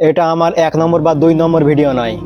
এটা আমার এক নম্বর বা দুই নম্বর ভিডিও নয়।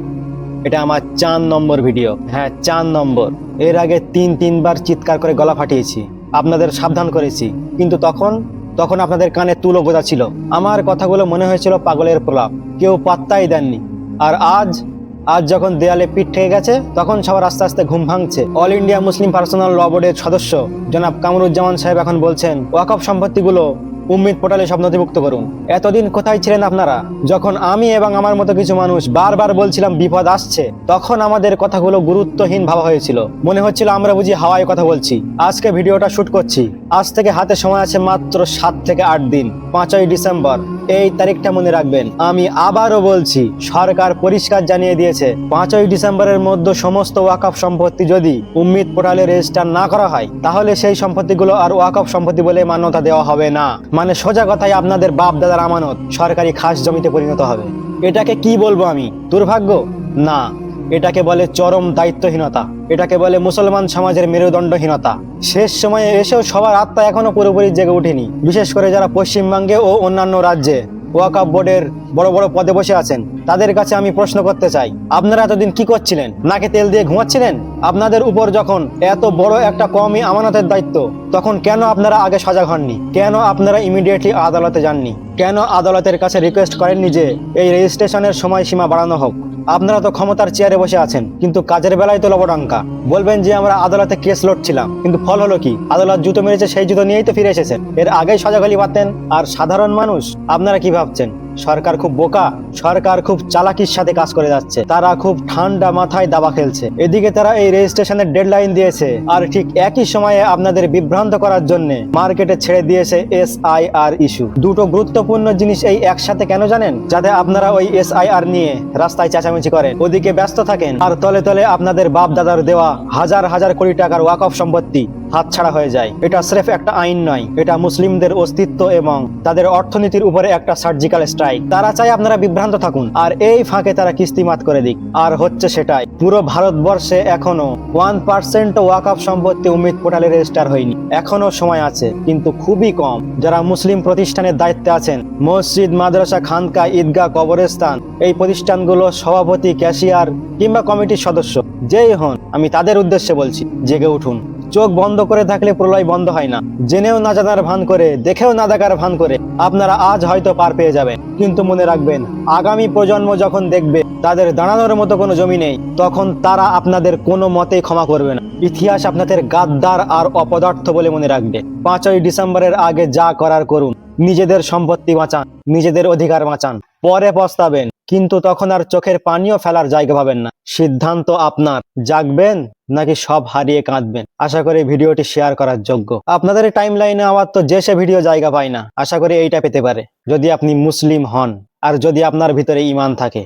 এটা আমার চার নম্বর ভিডিও। হ্যাঁ চার নম্বর। এর আগে তিন, তিনবার চিৎকার করে গলা ফাটিয়েছি। আপনাদের সাবধান করেছি। কিন্তু তখন তখন আপনাদের কানে তুলো গোজা ছিল। আমার কথাগুলো মনে হয়েছিল পাগলের প্রলাপ। কেউ পাত্তাই দেননি। আর আজ আজ যখন দেয়ালে পিঠ ঠেকে গেছে, তখন সবার আস্তে আস্তে ঘুম ভাঙছে। All India Muslim personal law বোর্ডের সদস্য জনাব কামরুজ্জামান সাহেব এখন বলছেন, ওয়াকফ সম্পত্তিগুলো উম্মিদ পোর্টালে সব নথিভুক্ত করুন। এতদিন কোথায় ছিলেন আপনারা? যখন আমি এবং আমার মতো কিছু মানুষ বারবার বলছিলাম বিপদ আসছে, তখন আমাদের কথাগুলো গুরুত্বহীন ভাবা হয়েছিল। মনে হচ্ছিল আমরা বুঝি হাওয়ায় কথা বলছি। আজকে ভিডিওটা শ্যুট করছি। আজ থেকে হাতে সময় আছে মাত্র সাত থেকে আট দিন। পাঁচই ডিসেম্বর। এই তারিখটা মনে রাখবেন। আমি আবারও বলছি, সরকার পরিষ্কার জানিয়ে দিয়েছে, পাঁচই ডিসেম্বরের মধ্যে সমস্ত ওয়াকফ সম্পত্তি যদি উম্মিদ পোর্টালে রেজিস্টার না করা হয়, তাহলে সেই সম্পত্তিগুলো আর ওয়াকফ সম্পত্তি বলে মান্যতা দেওয়া হবে না। মানে সোজা কথাই আপনাদের বাপ দাদার আমানত সরকারি খাস জমিতে পরিণত হবে। এটাকে কি বলব আমি? দুর্ভাগ্য? না। এটাকে বলে চরম দায়িত্বহীনতা। এটাকে বলে মুসলমান সমাজের মেরুদণ্ডহীনতা। শেষ সময়ে এসেও সবার আত্মা এখনও পুরোপুরি জেগে ওঠেনি। বিশেষ করে যারা পশ্চিমবঙ্গে ও অন্যান্য রাজ্যে ওয়াকাপ বোর্ডের বড় বড় পদে বসে আছেন, তাদের কাছে আমি প্রশ্ন করতে চাই, আপনারা এতদিন কি করছিলেন? নাকে তেল দিয়ে ঘুমাচ্ছিলেন? আপনাদের উপর যখন এত বড় একটা কমই আমানতের দায়িত্ব, তখন কেন আপনারা আগে সজাগ হননি? কেন আপনারা ইমিডিয়েটলি আদালতে যাননি? কেন আদালতের কাছে রিকোয়েস্ট করেননি যে এই রেজিস্ট্রেশনের সময়সীমা বাড়ানো হোক? আপনারা তো ক্ষমতার চেয়ারে বসে আছেন, কিন্তু কাজের বেলায় তো লবডাঙ্কা। বলবেন যে আমরা আদালতে কেস লড়ছিলাম, কিন্তু ফল হলো কি? আদালত জুতো মেরেছে, সেই জুতো নিয়েই তো ফিরে এসেছেন। এর আগেই সজাগ হলি পারতেন আর সাধারণ মানুষ, আপনারা কি ভাবছেন? সরকার খুব বোকা, সরকার খুব চালাকির সাথে কাজ করে যাচ্ছে। তারা খুব ঠান্ডা মাথায় দাবা খেলছে। এদিকে তারা এই রেজিস্ট্রেশনের ডেডলাইন দিয়েছে। আর ঠিক একই সময়ে আপনাদের বিভ্রান্ত করার জন্য মার্কেটে ছেড়ে দিয়েছে এস আই আর ইস্যু। দুটো গুরুত্বপূর্ণ জিনিস এই একসাথে কেন জানেন? যাতে আপনারা ওই এস আই আর নিয়ে রাস্তায় চেঁচামেচি করেন। ওদিকে ব্যস্ত থাকেন আর তলে তলে আপনাদের বাপ দাদার দেওয়া হাজার হাজার কোটি টাকার ওয়াকফ সম্পত্তি হাতছাড়া হয়ে যায়। এটা স্রেফ একটা আইন নয়, এটা মুসলিমদের অস্তিত্ব এবং তাদের অর্থনীতির উপরে একটা সার্জিক্যাল স্ট্রাইক। তারা চায় আপনারা বিভ্রান্ত থাকুন। আর এই ফাঁকে তারা কিস্তিমাত করে দিক। আর হচ্ছে সেটাই, পুরো ভারতবর্ষে এখনও ওয়ান পার্সেন্ট ওয়াকফ সম্পত্তি উম্মিদ পোর্টালে রেজিস্টার হয়নি। এখনও সময় আছে, কিন্তু খুবই কম। যারা মুসলিম প্রতিষ্ঠানের দায়িত্বে আছেন, মসজিদ, মাদ্রাসা খানকা ঈদগাহ, কবরস্থান, এই প্রতিষ্ঠানগুলো সভাপতি, ক্যাশিয়ার কিংবা কমিটির সদস্য, যেই হন, আমি তাদের উদ্দেশ্যে বলছি, জেগে উঠুন। চোখ বন্ধ করে থাকলে প্রলয় বন্ধ হয় না। জেনেও না জানার ভান করে, দেখেও না দেখার ভান করে আপনারা আজ হয়তো পার পেয়ে যাবেন। কিন্তু মনে রাখবেন, আগামী প্রজন্ম যখন দেখবে তাদের দাঁড়ানোর মতো কোনো জমি নেই, তখন তারা আপনাদের কোনো মতেই ক্ষমা করবে না। ইতিহাস আপনাদের গাদ্দার আর অপদার্থ বলে মনে রাখবে। পাঁচই ডিসেম্বরের আগে যা করার করুন। নিজেদের সম্পত্তি বাঁচান, নিজেদের অধিকার বাঁচান। পরে পস্তাবেন, কিন্তু তখন আর চোখের পানিও ফেলার জায়গা পাবেন না। সিদ্ধান্ত আপনার। জাগবেন নাকি সব হারিয়ে কাঁদবেন? আশা করি ভিডিওটি শেয়ার করার যোগ্য। আপনাদের টাইম লাইনে আমার তো যে সে ভিডিও জায়গা পায় না, আশা করি এইটা পেতে পারে। যদি আপনি মুসলিম হন, আর যদি আপনার ভিতরে ইমান থাকে